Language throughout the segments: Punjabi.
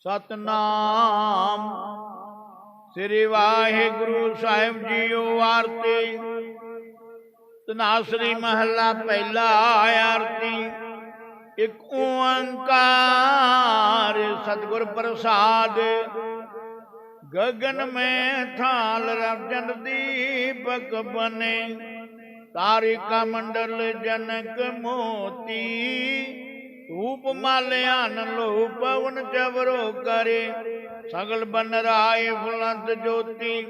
ਸਤਨਾਮ। ਸ੍ਰੀ ਵਾਹਿਗੁਰੂ ਸਾਹਿਬ ਜੀ ਜੀਓ ਆਰਤੀ। ਤਨਾਸਰੀ ਮਹੱਲਾ ਪਹਿਲਾ ਆਰਤੀ। ਇੱਕ ਓੰਕਾਰ ਸਤਗੁਰ ਪ੍ਰਸਾਦ। ਗਗਨ ਮੈਂ ਥਾਲ ਰਜਨ ਦੀਪਕ ਬਨੇ। ਤਾਰਿਕਾ ਮੰਡਲ ਜਨਕ ਮੋਤੀ। ਊਪ ਮਾਲਿਆਨ ਲੋ ਪਵਨ ਚਵਰੋ ਕਰੇ, ਸਗਲ ਬਨ ਰਾਏ ਫੁਲੰਤ ਜੋਤੀ,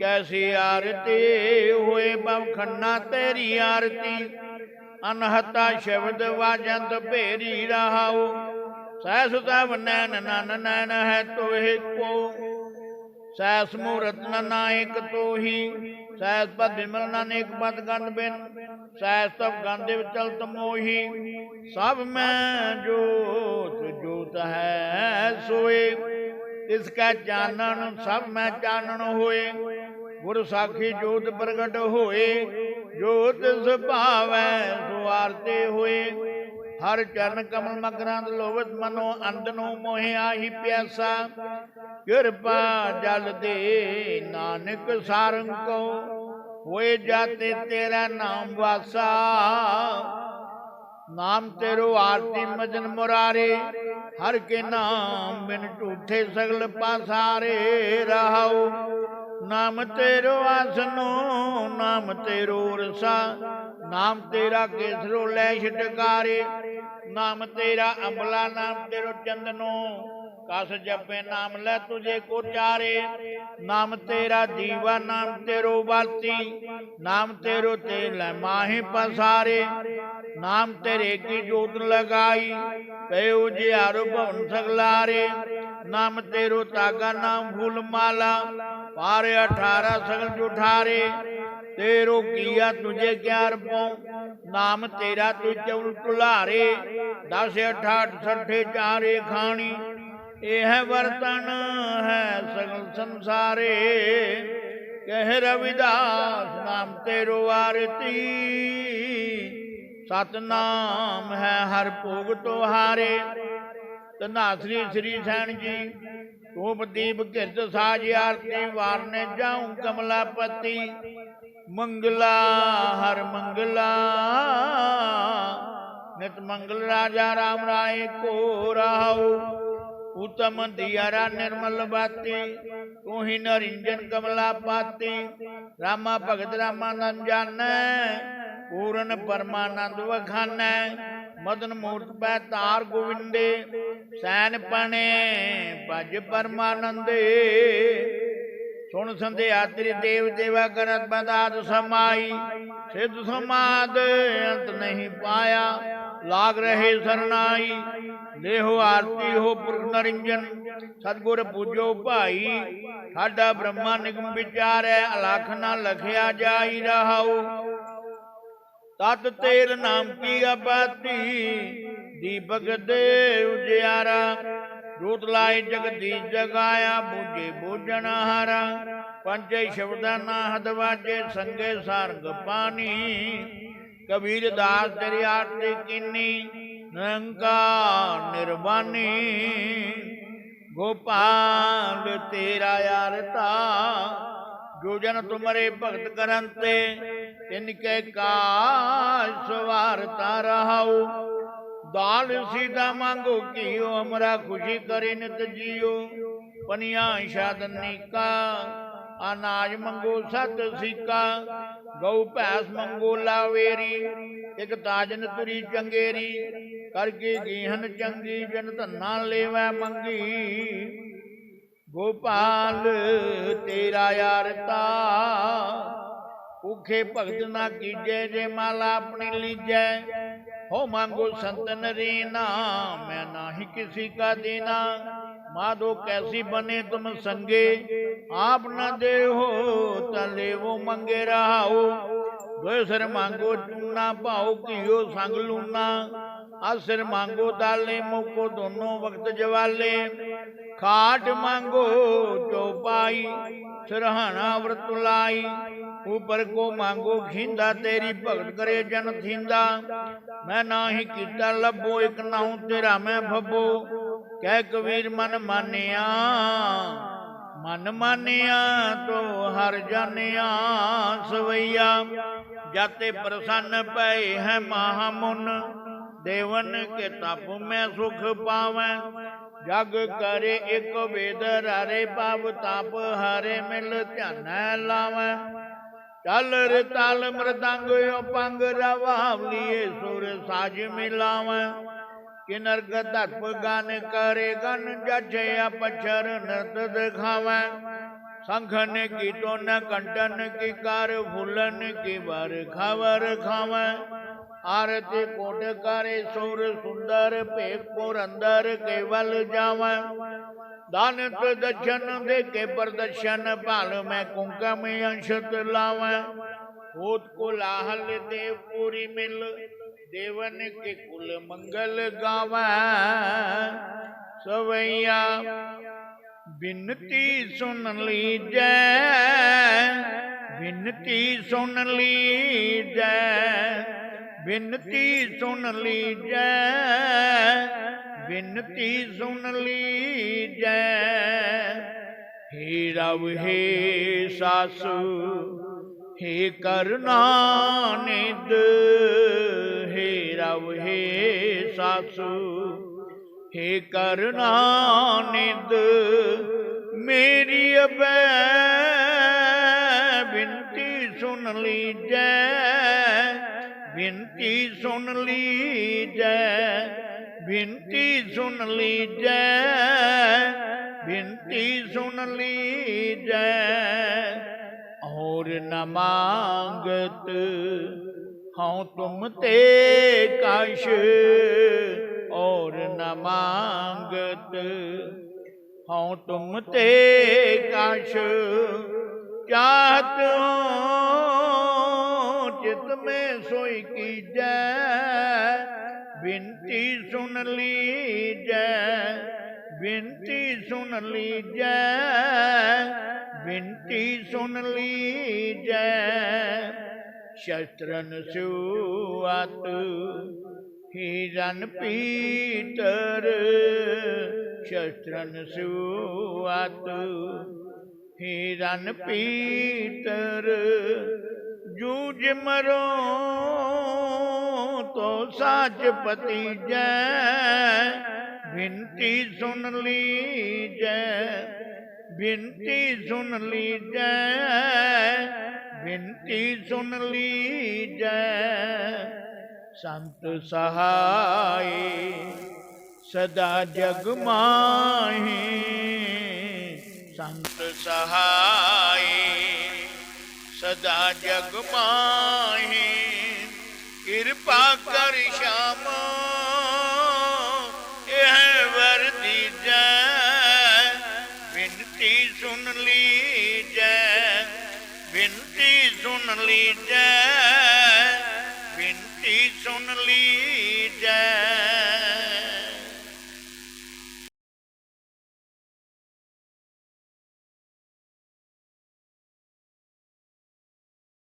ਕੈਸੀ ਆਰਤੀ ਹੋਏ ਬਵ ਖੰਨਾ ਤੇਰੀ ਆਰਤੀ, ਅਨਹਤਾ ਸ਼ਬਦ ਵਾਜੰਤ ਭੇਰੀ ਰਹਾਉ ਸਹਿ ਸੁਤਵ ਨੈਨ ਨਨ ਨੈਨ ਹੈ ਤੋਹਿ ਕੋ ਸਹਿ ਸਮੂਰਤ ਨਾਇਕ ਤੋਹੀ ਸੈਸ ਪਦ ਬਿਮਲ ਨਾਨਕ ਪਦ ਗੰਧ ਬਿਨ ਸੈਸ ਤਬ ਗੰਧ ਵਿੱਚ ਚਲਤ ਸਭ ਮੈਂ ਜੋਤ ਜੋਤ ਹੈ ਸੋਏ। ਇਸ ਕਾ ਚਾਨਣ, ਸਭ ਮੈਂ ਚਾਨਣ ਹੋਏ। ਗੁਰ ਸਾਖੀ ਜੋਤ ਪ੍ਰਗਟ ਹੋਏ। ਜੋਤ ਸੁਭਾਵੈ, ਸੁਆਰਤੇ ਹੋਏ। ਹਰ ਚਰਨ ਕਮਲ ਮਕਰਾਂਦ ਲੋਵਤ ਮਨੋ ਅੰਦਨੋ ਮੋਹਿ ਆਹੀ ਪਿਆਸਾ। ਕਿਰਪਾ ਜਲ ਦੇ ਨਾਨਕ ਸਾਰੰਗ ਕੋ ਹੋਏ ਜਾਤੇ ਤੇਰਾ ਨਾਮ ਵਾਸਾ। ਨਾਮ ਤੇਰੋ ਆਰਤੀ ਮਜਨ ਮੁਰਾਰੇ, ਹਰ ਕੇ ਨਾਮ ਬਿਨ ਝੂਠੇ ਸਗਲ ਪਾਸਾਰੇ ਰਹਾਉ। ਨਾਮ ਤੇਰੋ ਆਸਨੋ, ਨਾਮ ਤੇਰੋ ਰਸਾ, ਨਾਮ ਤੇਰਾ ਕੇਸਰੋ ਲੈ ਛਟਕਾਰੇ। ਨਾਮ ਤੇਰਾ, ਅੰਬਲਾ ਨਾਮ ਤੇਰੋ ਚੰਦਨੋ। ਕਸ ਜਪੇ ਨਾਮ ਲੈ ਤੁਝੇ ਕੋ ਚਾਰੇ। ਨਾਮ ਤੇਰਾ ਜੀਵਾ ਨਾਮ ਤੇਰੋ ਬਾਤੀ। ਨਾਮ ਤੇਰੋ ਤੇ ਲੈ ਮਾਹੇ ਪਸਾਰੇ। ਨਾਮ ਤੇਰੇ ਕੀ ਜੋਤ ਲਗਾਈ ਪਏ ਉਜਿਆਰ ਭਵਨ ਸਗਲਾਰੇ। ਨਾਮ ਤੇਰੋ ਤਾਗਾ ਨਾਮ ਫੂਲ ਮਾਲਾ ਪਾਰ 18 ਸਗਲ ਜੁਠਾਰੇ। ਤੇਰੋ ਕੀਆ ਤੁਝੇ ਗਿਆਰ। ਪਉ ਨਾਮ ਤੇਰਾ ਤੂੰ ਚਉਲ ਤੁਲਾਰੇ 10 68 60 ਚਾਰੇ ਖਾਣੀ। ਇਹ ਵਰਤਨ ਹੈ ਸਗਲ ਸੰਸਾਰੇ। ਕਹਿ ਰਵਿਦਾਸ, ਨਾਮ ਤੇਰੋ ਆਰਤੀ। ਸਤਨਾਮ ਹੈ ਹਰ ਭੋਗ ਤੁਹਾਰੇ। ਤਨਾਸਰੀ ਸ੍ਰੀ ਸੈਣ ਜੀ, ਧੂਪ ਦੀਪ ਕਿਰਤ ਸਾਜ ਆਰਤੀ, ਵਾਰਨੇ ਜਾਉ ਕਮਲਾਪਤੀ ਮੰਗਲਾ, ਹਰ ਮੰਗਲਾ। ਨਿਤ ਮੰਗਲ ਰਾਜਾ ਰਾਮ ਰਾਏ ਕੋ ਰਾਉ ਉਤਮ ਦਿਆਰਾ ਨਿਰਮਲ ਬਾਤੀ ਤੂੰ ਹੀ ਨਰਿੰਜਨ ਕਮਲਾ ਪਾਤੀ। ਰਾਮਾ ਭਗਤ ਰਾਮਾਨੰਦ ਜਾਣੈ, ਪੂਰਨ ਪਰਮਾਨੰਦ ਵਖਾਨੈ। ਮਦਨ ਮੂਰਤ ਪੈ ਤਾਰ ਗੋਵਿੰਦੇ, ਸੈਨ ਪਣੇ, ਭਜ ਪਰਮਾਨੰਦੇ। ਸੁਣ ਸੰਧਿਆ ਤੇਰੀ ਦੇਵ ਦੇਵਾ ਕਰਤ ਬਦਾਤ ਸਮਾਈ। ਸਿੱਧ ਸਮਾਦ ਅੰਤ ਨਹੀਂ ਪਾਇਆ, ਲਾਗ ਰਹੇ ਸਰਨਾਈ। ਦੇਹੋ ਆਰਤੀ ਹੋ ਪੁਰਖ ਨਰਿੰਜਨ, ਸਤਗੁਰ ਪੂਜੋ ਭਾਈ। ਸਾਡਾ ਬ੍ਰਹਮਾ ਨਿਗਮ ਵਿਚਾਰੈ, ਅਲਖ ਨਾ ਲਖਿਆ ਜਾਈ ਰਹਾਉ। ਤਤ ਤੇਲ ਨਾਮ ਕੀ ਅਪਾਤੀ ਦੀਪਕ ਦੇ ਉਜਿਆਰਾ ਜੋਤ ਲਾਏ ਜਗਦੀਸ਼ ਜਗਾਇਆ, ਬੂਝੇ ਬੂਝਣ ਹਾਰਾ। ਪੰਜੇ ਸ਼ਬਦਾਂ ਨਾ ਹਦਵਾਜੇ ਸੰਗੇ ਸਾਰੰਗ ਪਾਣੀ। ਕਬੀਰ ਦਾਸ ਤੇਰੀ ਆਰਤੀ ਕੀਨੀ, ਨਿਰੰਕਾਰ ਨਿਰਵਾਨੀ। ਗੋਪਾਲ ਤੇਰਾ ਆਰਤਾ ਜੋ ਜਨ ਤੁਮਰੇ ਭਗਤ ਕਰਨ ਤੇ, ਤਿਨ ਕੇ ਕਾ ਸਵਾਰਤਾ ਰਹਾਉ। ਦਾਲ ਸੀਦਾ ਮੰਗੋ ਕੀਓ ਹਮਰਾ ਖੁਸ਼ੀ ਕਰੇ ਨਿਤ ਜੀਓ। ਪਨੀਆਂ ਸ਼ਾਦਨੀਕਾ ਅਨਾਜ ਮੰਗੋ ਸਤ ਸੀਕਾ। ਗਊ ਭੈਸ ਮੰਗੋ ਲਾਵੇਰੀ, ਇਕ ਤਾਜਨ ਤੁਰੀ ਚੰਗੇਰੀ। ਕਰਕੇ ਗੀਹਨ ਚੰਗੀ, ਜਨ ਧੰਨਾ ਲੈਵੈ ਮੰਗੀ। ਗੋਪਾਲ, ਤੇਰਾ ਯਾਰਤਾ ਉਖੇ ਭਗਤ ਨਾ ਕੀਜੇ, ਜੇ ਮਾਲਾ ਆਪਣੀ ਲੀਜੈ। ਹੋ ਮੰਗੋ ਸੰਤਨ ਰੀਨਾ ਮੈਂ ਨਾਹੀ ਕਿਸੀ ਕਾ ਦੇਨਾ। ਮਾਧੋ ਕੈਸੀ ਬਨੇ ਤੁਮ ਸੰਗੇ, ਆਪ ਨ ਦੇਹੋ, ਤਾ ਲੇਵੋ ਮੰਗੇ ਰਹਾਓ। ਦੋਇ ਸਿਰ ਮੰਗੋ ਚੂਨਾ ਭਾਉ ਕੀਓ ਸੰਗ ਲੂਨਾ। ਆਸਿਰ ਮੰਗੋ ਦਾਲੇ, ਮੁਕੋ ਦੋਨੋਂ ਵਕਤ ਜਵਾਲੇ। ਖਾਟ ਮੰਗੋ ਚੋਪਾਈ ਸਿਰਹਾਣਾ ਵਰਤ ਲਾਈ। ਉਪਰ ਕੋ ਮੰਗੋ ਖਿੰਦਾ, ਤੇਰੀ ਭਗਤ ਕਰੇ ਜਨ ਥਿੰਦਾ। ਮੈਂ ਨਾਹੀ ਕੀਤਾ ਲੱਭੋ, ਇਕ ਨਾਉ ਤੇਰਾ ਮੈਂ ਫੱਬੋ ਕਹਿ ਕਬੀਰ, ਮਨ ਮਾਨਿਆ ਮਨ ਮਾਨਿਆ ਤੋ ਹਰ ਜਾਣਿਆ ਸਵਈਆ। ਜਾਤੇ ਪ੍ਰਸੰਨ ਪਏ ਹੈ ਮਹਾਮੁਨ, ਦੇਵਨ ਕੇ ਤਪ ਮੈਂ ਸੁਖ ਪਾਵੈ। ਜਗ ਕਰੇ ਇਕ ਵੇਦ, ਰਾਰੇ ਪਾਵ ਤਾਪ ਹਰੇ ਮਿਲ ਧਿਆਨੈ ਲਾਵੈ। ਚੱਲ ਰ ਤਾਲ ਮਰਦੰਗ ਪੰਗ ਰਵਾਵਲੀਏ ਸੁਰ ਸਾਜ ਮਿਲਾਵੈ। ਕਿਨਰ ਗਦਰਪ ਗਨ ਕਰੇ ਗਨ ਜਜੇ ਅਪਛਰ ਨਰਤ ਦਿਖਾਵੈ। ਸੰਖਨ ਕੀ ਟੋਨ ਕੰਟਨ ਕੀ ਕਰ ਫੁੱਲਨ ਕੀ ਵਰ ਖਵਰ ਖਾਵੈ। ਆਰਤੀ ਕੋਟ ਕਰੇ ਸੁਰ ਸੁੰਦਰ ਭੇਖ ਪੁਰ ਅੰਦਰ ਕੇਵਲ ਜਾਵੈ ਦਾਨਤ ਦਸ਼ਨ ਦੇ ਕੇ ਪ੍ਰਦਰਸ਼ਨ ਭਾਲ ਮੈਂ ਕੁੰਕਮ ਅੰਸ਼ਤ ਲਾਵੈ ਹੋਤ ਕੋਲਾਹਲ ਦੇ ਪੂਰੀ ਮਿਲ ਦੇਵਨ ਕੇ ਕੁਲ ਮੰਗਲ ਗਾਵੈ ਸਵਈਆ ਬਿਨਤੀ ਸੁਨ ਲੀਜੈ ਬਿਨਤੀ ਸੁਨ ਲੀਜੈ ਬਿਨਤੀ ਸੁਨ ਲੀਜੈ, ਬਿਨਤੀ ਸੁਣ ਲੀਜੈ। ਹੇ ਰਵ ਹੇ ਸਾਸੂ, ਹੇ ਕਰਨਾ ਨਿਦ ਹੇ ਰਵ ਹੇ ਸਾਸੂ, ਹੇ ਕਰਨਾ ਨਿਦ ਮੇਰੀ ਅਬੈ, ਬਿਨਤੀ ਸੁਨ ਲੀਜੈ ਬਿਨਤੀ ਸੁਣ ਲੀਜੈ ਬਿਨਤੀ ਸੁਨ ਲੀਜੈ ਬਿਨਤੀ ਸੁਨ ਲੀਜੈ। ਔਰ ਨ ਮੰਗਤ ਹਉ ਤੁਮ ਤੇ ਕਛ ਔਰ ਨ ਮੰਗਤ ਹਉ ਤੁਮ ਤੇ ਕਛ ਚਾਹਤ ਹੋ ਚਿਤ ਮੈਂ ਸੋਈ ਕੀਜੈ, ਬਿਨਤੀ ਸੁਨ ਲੀਜੈ, ਬਿਨਤੀ ਸੁਨ ਲੀਜੈ, ਬਿਨਤੀ ਸੁਨ ਲੀਜੈ। ਸ਼ਸਤਰਨ ਸੁਆਤ, ਹੀਰਨ ਪੀਤਰ, ਸ਼ਸਤਰਨ ਸੁਆਤ, ਹੀਰਨ ਪੀਤਰ ਜੂਝ ਮਰੋ ਤੋ ਸਾਚ ਪਤੀ ਜੈ। ਬਿਨਤੀ ਸੁਣ ਲੀਜੈ ਬਿਨਤੀ ਸੁਨ ਲੀਜੈ ਬਿਨਤੀ ਸੁਨ ਲੀਜੈ। ਸੰਤ ਸਹਾਈ ਸਦਾ ਜਗ ਮਾਹੀ। ਸੰਤ ਸਹਾਈ ਸਦਾ ਜਗ ਮਾਹੀ, ਕਿਰਪਾ ਕਰ ਸ਼ਾਮ। ਇਹ ਵਰ ਦੀਜੈ ਬਿਨਤੀ ਸੁਨ ਲੀਜੈ, ਬਿਨਤੀ ਸੁਨ ਲੀਜੈ।